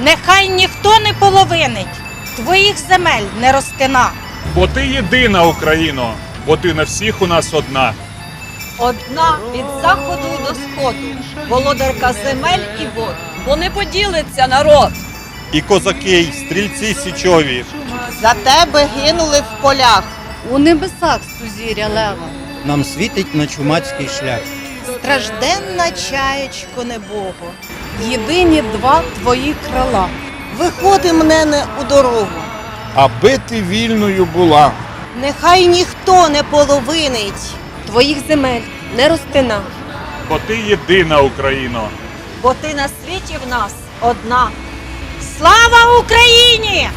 Нехай ніхто не половинить, твоїх земель не розтина. Бо ти єдина Україно, бо ти на всіх у нас одна. Одна від заходу до сходу, володарка земель і вод, бо не поділиться народ. І козаки, й стрільці січові, За тебе гинули в полях. У небесах сузір'я лева. Нам світить на чумацький шлях. Стражденна чаєчко небого. Єдині два твої крила. Виходи мене у дорогу. аби ти вільною була. Нехай ніхто не половинить. Твоїх земель не ростина. Бо ти єдина Україно. Бо ти на світі в нас одна. Слава Україні!